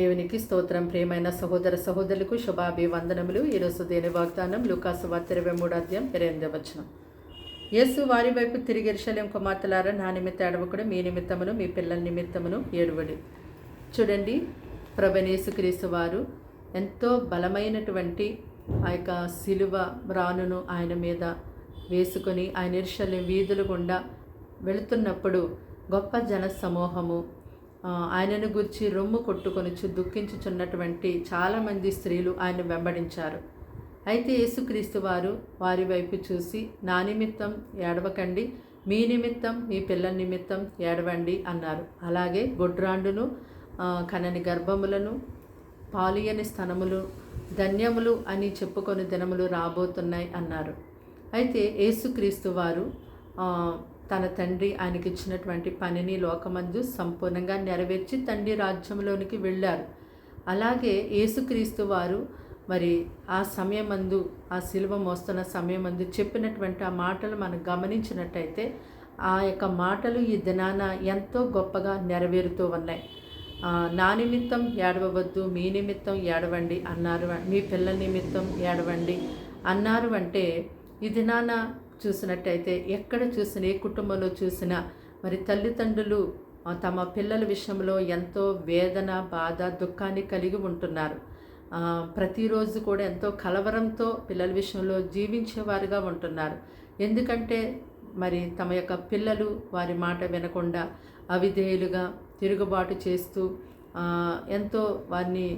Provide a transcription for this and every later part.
దేవునికి స్తోత్రం. ప్రియమైన సహోదర సహోదరులకు శుభాభివందనములు. ఈరోజు దేని వాగ్దానం లూకాసు వార్త ఇరవై మూడు అధ్యాయం ఇరవై వచనం. యేసు వారి వైపు తిరిగి ఎరుషలేం కుమార్తెలారా నా నిమిత్త అడవకుడు మీ నిమిత్తమును మీ పిల్లల నిమిత్తమును ఏడువడి. చూడండి ప్రభనేసుక్రీస్తు వారు ఎంతో బలమైనటువంటి ఆ యొక్క శిలువ రానును ఆయన మీద వేసుకొని ఆయన ఎరుషలేం వీధులు గుండా వెళుతున్నప్పుడు గొప్ప జన సమూహము ఆయనను గురించి రొమ్ము కొట్టుకొని దుఃఖించుచున్నటువంటి చాలామంది స్త్రీలు ఆయన వెంబడించారు. అయితే యేసుక్రీస్తు వారు వారి వైపు చూసి నా నిమిత్తం ఏడవకండి మీ నిమిత్తం మీ పిల్లల నిమిత్తం ఏడవండి అన్నారు. అలాగే గొడ్రాండును కనని గర్భములను పాలియని స్థనములు ధన్యములు అని చెప్పుకొని దినములు రాబోతున్నాయి అన్నారు. అయితే యేసుక్రీస్తు వారు తన తండ్రి ఆయనకి ఇచ్చినటువంటి పనిని లోకమందు సంపూర్ణంగా నెరవేర్చి తండ్రి రాజ్యంలోనికి వెళ్ళారు. అలాగే యేసుక్రీస్తు వారు మరి ఆ సమయమందు ఆ శిలువ మోస్తున్న సమయమందు చెప్పినటువంటి ఆ మాటలు మనం గమనించినట్టయితే ఆ యొక్క మాటలు ఈ దినాన ఎంతో గొప్పగా నెరవేరుతూ ఉన్నాయి. నా నిమిత్తం ఏడవద్దు మీ నిమిత్తం ఏడవండి అన్నారు మీ పిల్లల నిమిత్తం ఏడవండి అన్నారు అంటే ఈ దినాన చూసినట్టయితే ఎక్కడ చూసినా ఏ కుటుంబంలో చూసినా మరి తల్లిదండ్రులు తమ పిల్లల విషయంలో ఎంతో వేదన బాధ దుఃఖాన్ని కలిగి ఉంటున్నారు. ప్రతిరోజు కూడా ఎంతో కలవరంతో పిల్లల విషయంలో జీవించేవారుగా ఉంటున్నారు. ఎందుకంటే మరి తమ యొక్క పిల్లలు వారి మాట వినకుండా అవిధేయులుగా తిరుగుబాటు చేస్తూ ఎంతో వారిని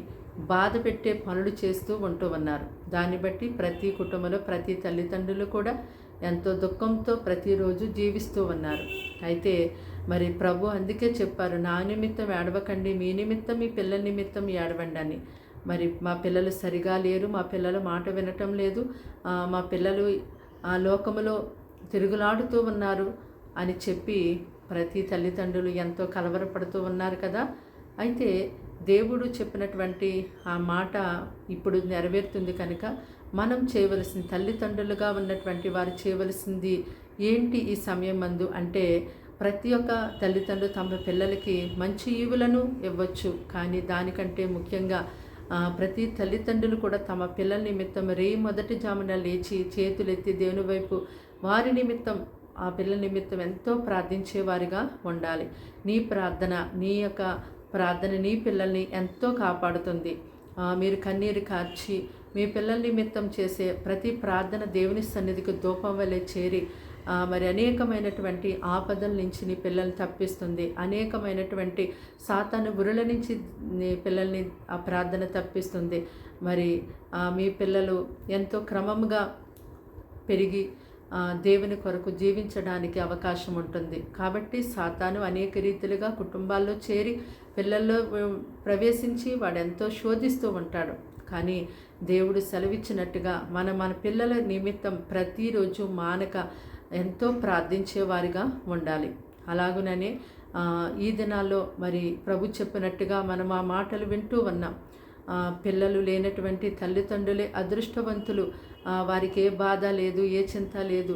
బాధ పెట్టే పనులు చేస్తూ ఉంటూ ఉన్నారు. దాన్ని బట్టి ప్రతి కుటుంబంలో ప్రతి తల్లిదండ్రులు కూడా ఎంతో దుఃఖంతో ప్రతిరోజు జీవిస్తూ ఉన్నారు. అయితే మరి ప్రభు అందుకే చెప్పారు నా నిమిత్తం ఏడవకండి మీ నిమిత్తం మీ పిల్లల నిమిత్తం ఏడవండి అని. మరి మా పిల్లలు సరిగా లేరు మా పిల్లలు మాట వినటం లేదు. మా పిల్లలు ఆ లోకములో తిరుగులాడుతూ ఉన్నారు అని చెప్పి ప్రతి తల్లిదండ్రులు ఎంతో కలవరపడుతూ ఉన్నారు కదా. అయితే దేవుడు చెప్పినటువంటి ఆ మాట ఇప్పుడు నెరవేరుతుంది కనుక మనం చేయవలసింది తల్లిదండ్రులుగా ఉన్నటువంటి వారు చేయవలసింది ఏంటి ఈ సమయం మందు అంటే ప్రతి ఒక్క తల్లిదండ్రులు తమ పిల్లలకి మంచి ఈవులను ఇవ్వచ్చు. కానీ దానికంటే ముఖ్యంగా ప్రతి తల్లిదండ్రులు కూడా తమ పిల్లల నిమిత్తం రే మొదటి జామున లేచి చేతులెత్తి దేవుని వైపు వారి నిమిత్తం ఆ పిల్లల నిమిత్తం ఎంతో ప్రార్థించేవారిగా ఉండాలి. నీ ప్రార్థన నీ యొక్క ప్రార్థనని పిల్లల్ని ఎంతో కాపాడుతుంది. మీరు కన్నీరు కార్చి మీ పిల్లల నిమిత్తం చేసే ప్రతి ప్రార్థన దేవుని సన్నిధికి దూపం వలె చేరి మరి అనేకమైనటువంటి ఆపదల నుంచి నీ పిల్లల్ని తప్పిస్తుంది. అనేకమైనటువంటి సాతాను గురుల నుంచి నీ పిల్లల్ని ఆ ప్రార్థన తప్పిస్తుంది. మరి మీ పిల్లలు ఎంతో క్రమంగా పెరిగి దేవుని కొరకు జీవించడానికి అవకాశం ఉంటుంది. కాబట్టి సాతాను అనేక రీతిలుగా కుటుంబాల్లో చేరి పిల్లల్లో ప్రవేశించి వాడు ఎంతో శోధిస్తూ ఉంటాడు. కానీ దేవుడు సెలవిచ్చినట్టుగా మన మన పిల్లల నిమిత్తం ప్రతిరోజు మానక ఎంతో ప్రార్థించేవారిగా ఉండాలి. అలాగుననే ఈ దినాల్లో మరి ప్రభు చెప్పినట్టుగా మనం ఆ మాటలు వింటూ ఉన్నాం. పిల్లలు లేనటువంటి తల్లిదండ్రులే అదృష్టవంతులు. వారికి ఏ బాధ లేదు ఏ చింత లేదు.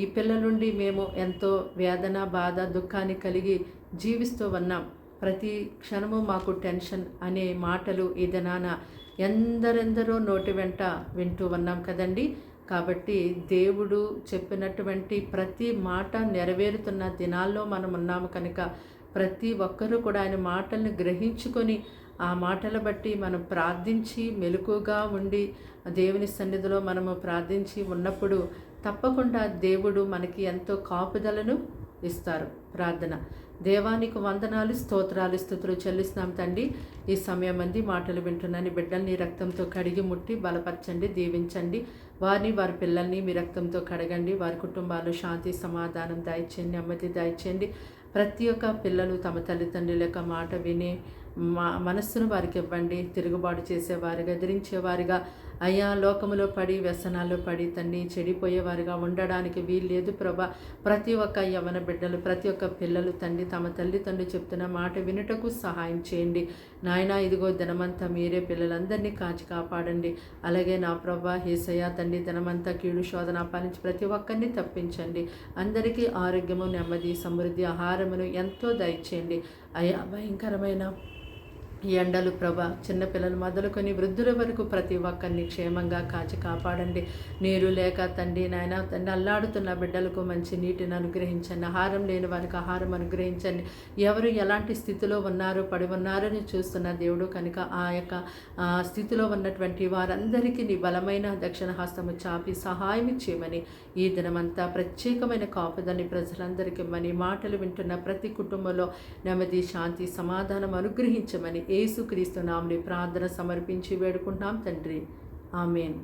ఈ పిల్లల నుండి మేము ఎంతో వేదన బాధ దుఃఖాన్ని కలిగి జీవిస్తూ ఉన్నాం. ప్రతి క్షణము మాకు టెన్షన్ అనే మాటలు ఈ ఎందరెందరో నోటి వెంట వింటూ ఉన్నాం కదండి. కాబట్టి దేవుడు చెప్పినటువంటి ప్రతి మాట నెరవేరుతున్న దినాల్లో మనం ఉన్నాము కనుక ప్రతి ఒక్కరూ కూడా ఆయన మాటలను గ్రహించుకొని ఆ మాటల బట్టి మనం ప్రార్థించి మెలకుగా ఉండి దేవుని సన్నిధిలో మనము ప్రార్థించి ఉన్నప్పుడు తప్పకుండా దేవుడు మనకి ఎంతో కాపుదలను ఇస్తారు. ప్రార్థన. దేవానికి వందనాలు స్తోత్రాలు స్థుతులు చెల్లిస్తున్నాం తండ్రి. ఈ సమయం మంది మాటలు వింటున్నాను. బిడ్డల్ని రక్తంతో కడిగి ముట్టి బలపరచండి దీవించండి. వారిని వారి పిల్లల్ని మీ రక్తంతో కడగండి. వారి కుటుంబాలు శాంతి సమాధానం దయచేయండి నెమ్మది దయచేయండి. ప్రతి ఒక్క పిల్లలు తమ తల్లిదండ్రుల యొక్క మాట విని మా మనస్సును వారికి ఇవ్వండి. తిరుగుబాటు చేసేవారుగా ధరించేవారిగా అయ్యా లోకములో పడి వ్యసనాల్లో పడి తండ్రి చెడిపోయేవారిగా ఉండడానికి వీల్లేదు ప్రభా. ప్రతి ఒక్క యవన బిడ్డలు ప్రతి ఒక్క పిల్లలు తండ్రి తమ తల్లిదండ్రులు చెప్తున్న మాట వినుటకు సహాయం చేయండి. నాయన ఇదిగో దినమంతా మీరే పిల్లలందరినీ కాచి కాపాడండి. అలాగే నా ప్రభా హేసయ్య తండ్రి దినమంతా కీడు శోధన పాలించి ప్రతి ఒక్కరిని తప్పించండి. అందరికీ ఆరోగ్యము నెమ్మది సమృద్ధి ఆహారమును ఎంతో దయచేయండి. అయ్యా భయంకరమైన ఈ ఎండలు ప్రభ చిన్నపిల్లలు మొదలుకొని వృద్ధుల వరకు ప్రతి ఒక్కరిని క్షేమంగా కాచి కాపాడండి. నీరు లేక తండ్రి నాయన తండ్రి అల్లాడుతున్న బిడ్డలకు మంచి నీటిని అనుగ్రహించండి. ఆహారం లేని వారికి ఆహారం అనుగ్రహించండి. ఎవరు ఎలాంటి స్థితిలో ఉన్నారో పడి ఉన్నారని చూస్తున్న దేవుడు కనుక ఆ యొక్క స్థితిలో ఉన్నటువంటి వారందరికీ నీ బలమైన దక్షిణ హస్తము చాపి సహాయం ఇచ్చేయమని ఈ దినమంతా ప్రత్యేకమైన కాపుదని ప్రజలందరికీ ఇమ్మని మాటలు వింటున్న ప్రతి కుటుంబంలో నెమ్మది శాంతి సమాధానం అనుగ్రహించమని ఏసుక్రీస్తు నామని ప్రార్థన సమర్పించి వేడుకుంటాం తండ్రి. ఆమెన్.